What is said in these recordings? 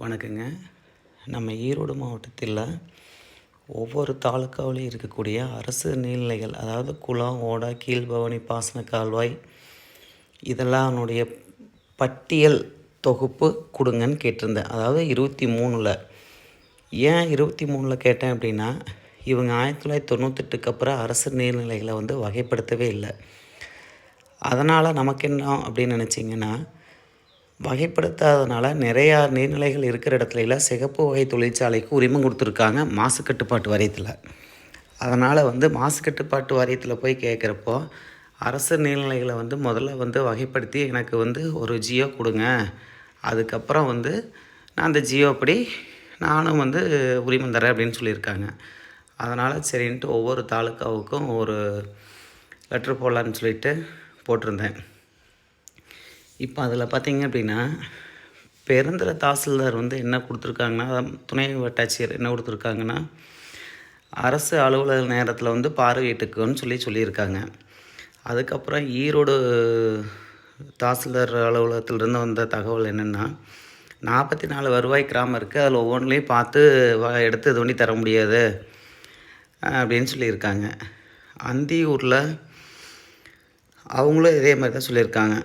வணக்கங்க. நம்ம ஈரோடு மாவட்டத்தில் ஒவ்வொரு தாலுக்காவிலையும் இருக்கக்கூடிய அரசு நீர்நிலைகள் அதாவது குளம் ஓடா கீழ்பவனி பாசன கால்வாய் இதெல்லாம் அவனுடைய பட்டியல் தொகுப்பு கொடுங்கன்னு கேட்டிருந்தேன். அதாவது இருபத்தி மூணில். ஏன் இருபத்தி மூணில் கேட்டேன் அப்படின்னா இவங்க ஆயிரத்தி தொள்ளாயிரத்தி தொண்ணூத்தெட்டுக்கு அப்புறம் அரசு நீர்நிலைகளை வந்து வகைப்படுத்தவே இல்லை. அதனால் நமக்கு என்ன அப்படின்னு நினச்சிங்கன்னா வகைப்படுத்தாதனால நிறையா நீர்நிலைகள் இருக்கிற இடத்துல சிகப்பு வகை தொழிற்சாலைக்கு உரிமம் கொடுத்துருக்காங்க மாசு கட்டுப்பாட்டு வாரியத்தில். அதனால் வந்து மாசு கட்டுப்பாட்டு வாரியத்தில் போய் கேட்குறப்போ அரசு நீர்நிலைகளை வந்து முதல்ல வந்து வகைப்படுத்தி எனக்கு வந்து ஒரு ஜியோ கொடுங்க. அதுக்கப்புறம் வந்து நான் அந்த ஜியோ படி நானும் வந்து உரிமம் தரேன் அப்படின்னு சொல்லியிருக்காங்க. அதனால் சரின்ட்டு ஒவ்வொரு தாலுக்காவுக்கும் ஒரு லெட்ரு போடலான்னு சொல்லிட்டு போட்டிருந்தேன். இப்போ அதில் பார்த்தீங்க அப்படின்னா பெருந்திர தாசில்தார் வந்து என்ன கொடுத்துருக்காங்கன்னா துணை வட்டாட்சியர் என்ன கொடுத்துருக்காங்கன்னா அரசு அலுவலக நேரத்தில் வந்து பார்வையிட்டுக்குன்னு சொல்லி சொல்லியிருக்காங்க. அதுக்கப்புறம் ஈரோடு தாசில்தார் அலுவலகத்திலிருந்து வந்த தகவல் என்னென்னா நாற்பத்தி நாலு வருவாய் கிராமம் இருக்குது. அதில் ஒவ்வொன்றிலையும் பார்த்து வ எடுத்து இது பண்ணி தர முடியாது அப்படின்னு சொல்லியிருக்காங்க. அந்தியூரில் அவங்களும் இதே மாதிரி தான் சொல்லியிருக்காங்க.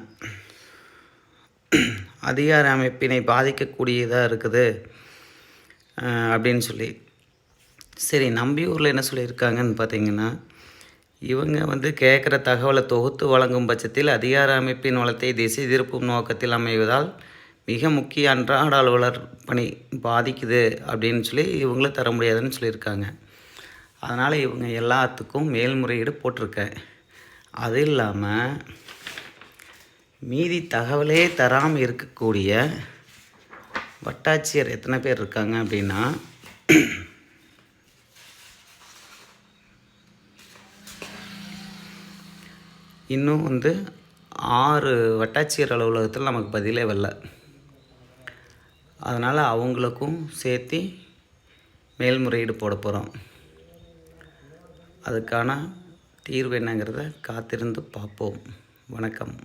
அதிகார அமைப்பினை பாதிக்கக்கூடியதாக இருக்குது. அப்படின்னு சொல்லி. சரி நம்பியூரில் என்ன சொல்லியிருக்காங்கன்னு பார்த்தீங்கன்னா இவங்க வந்து கேட்குற தகவலை தொகுத்து வழங்கும் பட்சத்தில் அதிகார அமைப்பின் வளத்தை திசை திருப்பும் நோக்கத்தில் அமைவதால் மிக முக்கிய அன்றாட அலுவலர் பணி பாதிக்குது அப்படின்னு சொல்லி இவங்களும் தர முடியாதுன்னு சொல்லியிருக்காங்க. அதனால் இவங்க எல்லாத்துக்கும் மேல்முறையீடு போட்டிருக்கேன் அது இல்லாமல் மீதி தகவலே தராமல் இருக்கக்கூடிய வட்டாட்சியர் எத்தனை பேர் இருக்காங்க அப்படின்னா இன்னும் வந்து ஆறு வட்டாட்சியர் அலுவலகத்தில் நமக்கு பதிலே வரல. அதனால் அவங்களுக்கும் சேர்த்து மேல்முறையீடு போட போகிறோம் அதுக்கான தீர்வு என்னங்கிறத காத்திருந்து பார்ப்போம். வணக்கம்.